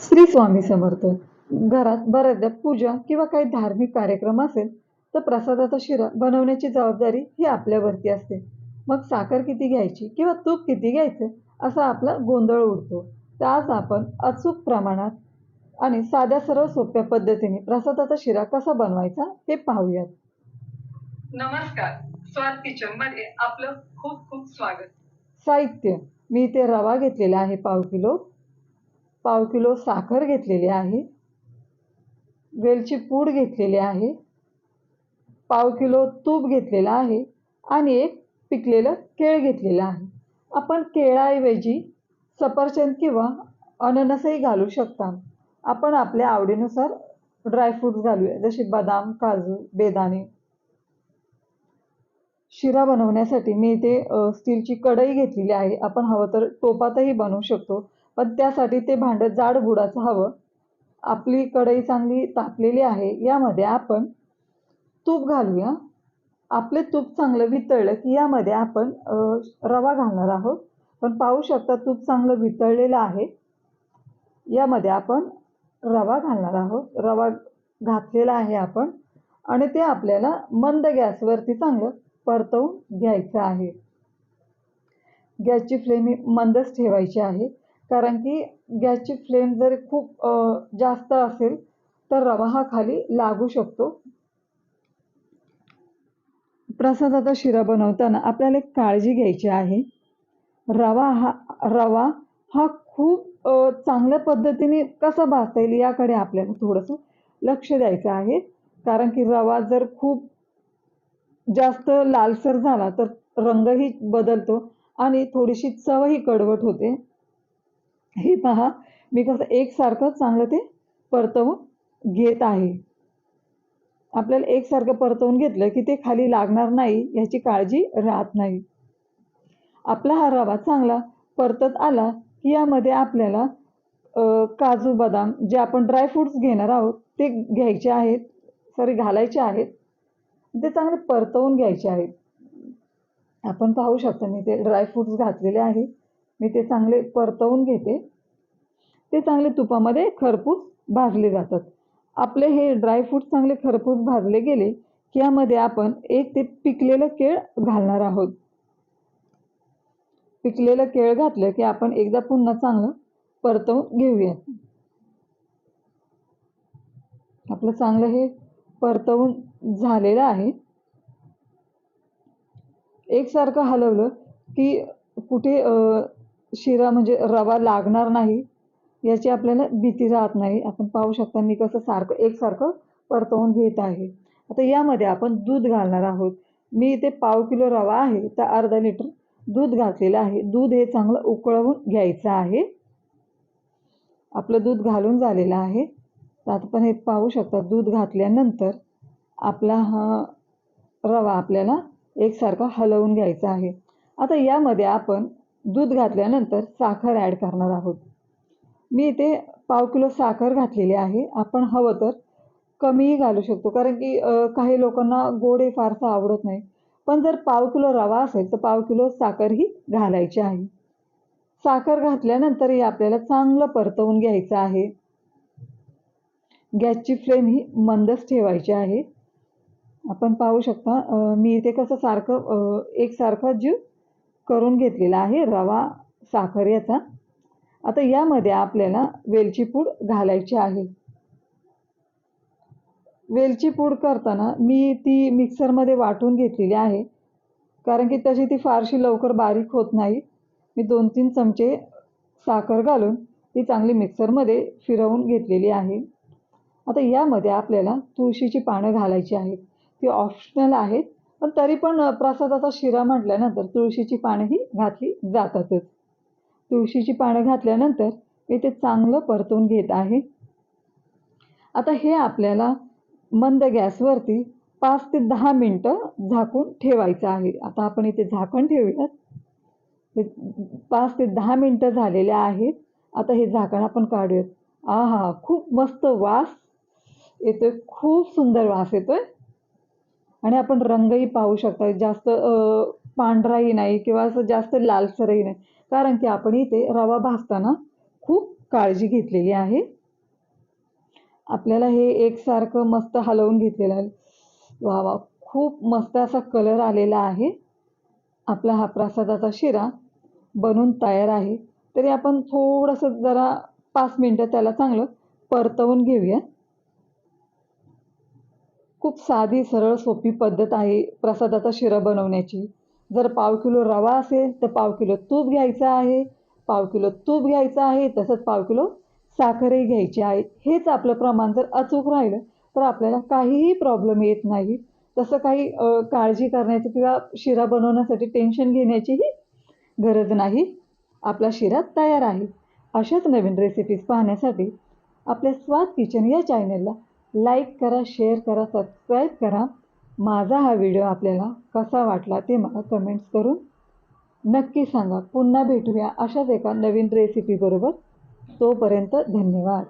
श्री स्वामी समर्थ. घरात बऱ्याचदा पूजा किंवा काही धार्मिक कार्यक्रम असेल तर प्रसादाचा शिरा बनवण्याची जबाबदारी ही आपल्यावरती असते. मग साखर किती घ्यायची किंवा तूप किती घ्यायचं असा आपला गोंधळ उडतो. तर आज आपण अचूक प्रमाणात आणि साध्या सरळ सोप्या पद्धतीने प्रसादाचा शिरा कसा बनवायचा हे पाहूयात. नमस्कार. स्वाद किचनमध्ये आपलं खूप खूप स्वागत. साहित्य. मी इथे रवा घेतलेला आहे पाव किलो. पाव किलो साखर घेतलेली आहे. वेलची पूड घेतलेली आहे. पाव किलो तूप घेतलेलं आहे आणि एक पिकलेलं केळ घेतलेलं आहे. आपण केळाऐवजी सफरचंद किंवा अननसही घालू शकता. आपण आपल्या आवडीनुसार ड्रायफ्रूट्स घालूया जसे बदाम काजू बेदाणे. शिरा बनवण्यासाठी मी इथे स्टीलची कढई घेतलेली आहे. आपण हवं तर टोपातही बनवू शकतो. पण त्यासाठी ते भांडं जाड बुडाचं हवं. आपली कढई चांगली तापलेली आहे यामध्ये आपण तूप घालूया. आपले तूप चांगलं वितळलं की यामध्ये आपण रवा घालणार आहोत. पण पाहू शकता तूप चांगलं वितळलेलं आहे. यामध्ये आपण रवा घालणार आहोत. रवा घातलेला आहे आपण. आणि ते आपल्याला मंद गॅसवरती चांगलं परतवून घ्यायचं आहे. गॅसची फ्लेम ही मंदच ठेवायची आहे. कारण की गॅसची फ्लेम जर खूप जास्त असेल तर रवा हा खाली लागू शकतो. प्रसादाचा शिरा बनवताना आपल्याला एक काळजी घ्यायची आहे. रवा हा रवा हा खूप चांगल्या पद्धतीने कसा भाजता येईल याकडे आपल्याला थोडंसं लक्ष द्यायचं आहे. कारण की रवा जर खूप जास्त लालसर झाला तर रंगही बदलतो आणि थोडीशी चवही कडवट होते. हे पहा मी कसं एकसारखं चांगलं ते परतवून घेत आहे. आपल्याला एकसारखं परतवून घेतलं की ते खाली लागणार नाही याची काळजी राहत नाही. आपला हा रवा चांगला परतत आला की यामध्ये आपल्याला काजू बदाम जे आपण ड्रायफ्रूट्स घेणार आहोत ते घ्यायचे आहेत सॉरी घालायचे आहेत. ते चांगले परतवून घ्यायचे आहेत. आपण पाहू शकतो मी ते ड्रायफ्रूट्स घातलेले आहेत मी ते चांगले परतवून घेते. ते चांगले तुपामध्ये खरपूस भाजले जातात. आपले हे ड्रायफ्रूट चांगले खरपूस भाजले गेले की यामध्ये आपण एक ते पिकलेलं केळ घालणार आहोत. पिकलेलं केळ घातलं की आपण एकदा पुन्हा चांगलं परतवून घेऊया आपलं चांगलं हे परतवून झालेलं आहे. एकसारखं हलवलं की कुठे शिरा म्हणजे रवा लागणार नाही याची आपल्याला भीती राहत नाही. आपण पाहू शकता मी कसं सारखं एकसारखं परतवून घेत आहे. आता यामध्ये आपण दूध घालणार आहोत. मी इथे पाव किलो रवा आहे तर अर्धा लिटर दूध घातलेलं आहे. दूध हे चांगलं उकळवून घ्यायचं आहे. आपलं दूध घालून झालेलं आहे. तर आता पण हे पाहू शकता दूध घातल्यानंतर आपला हा रवा आपल्याला एकसारखा हलवून घ्यायचा आहे. आता यामध्ये आपण दूध घातल्यानंतर साखर ॲड करणार आहोत. मी इथे पाव किलो साखर घातलेली आहे. आपण हवं तर कमीही घालू शकतो. कारण की काही लोकांना गोड हे फारसं आवडत नाही. पण जर पाव किलो रवा असेल तर पाव किलो साखरही घालायची आहे. साखर घातल्यानंतरही आपल्याला चांगलं परतवून घ्यायचं आहे. गॅसची फ्लेम ही मंदच ठेवायची आहे. आपण पाहू शकता मी इथे कसं सारखं एकसारखा जीव करून घेतलेला आहे रवा साखर याचा. आता यामध्ये आपल्याला वेलची पूड घालायची आहे. वेलची पूड करताना मी ती मिक्सरमध्ये वाटून घेतलेली आहे. कारण की तशी ती फारशी लवकर बारीक होत नाही. मी दोन तीन चमचे साखर घालून ती चांगली मिक्सरमध्ये फिरवून घेतलेली आहे. आता यामध्ये आपल्याला तुळशीची पानं घालायची आहेत. ती ऑप्शनल आहेत. पण तरी पण प्रसादाचा शिरा म्हटल्यानंतर तुळशीची पानं ही घातली जातातच. तुळशीची पानं घातल्यानंतर मी ते चांगलं परतून घेत आहे. आता हे आपल्याला मंद गॅसवरती पाच ते दहा मिनटं झाकून ठेवायचं आहे. आता आपण इथे झाकण ठेवूयात. हे पाच ते दहा मिनटं झालेले आहेत. आता हे झाकण आपण काढूयात. आ हा खूप मस्त वास येतोय. खूप सुंदर वास येतोय. आणि आपण रंगही पाहू शकता. जास्त पांढराही नाही किंवा असं जास्त लालसरही नाही. कारण की आपण इथे रवा भाजताना खूप काळजी घेतलेली आहे. आपल्याला हे एकसारखं मस्त हलवून घेतलेलं आहे. वा वा खूप मस्त असा कलर आलेला आहे. आपला हा प्रसादाचा शिरा बनून तयार आहे. तरी आपण थोडंसं जरा पाच मिनटं त्याला चांगलं परतवून घेऊया. खूप साधी सरळ सोपी पद्धत आहे प्रसादाचा शिरा बनवण्याची. जर पाव किलो रवा असेल तर पाव किलो तूप घ्यायचं आहे. पाव किलो तूप घ्यायचं आहे तसंच पाव किलो साखरही घ्यायची आहे. हेच आपलं प्रमाण जर अचूक राहिलं तर आपल्याला काहीही प्रॉब्लेम येत नाही. तसं काही काळजी करण्याची किंवा शिरा बनवण्यासाठी टेन्शन घेण्याचीही गरज नाही. आपला शिरा तयार आहे. अशाच नवीन रेसिपीज पाहण्यासाठी आपल्या स्वाद किचन या चॅनेलला लाईक करा शेअर करा सबस्क्राईब करा. माझा हा व्हिडिओ आपल्याला कसा वाटला ते मला कमेंट्स करून नक्की सांगा. पुन्हा भेटूया अशाच एका नवीन रेसिपीबरोबर तोपर्यंत धन्यवाद.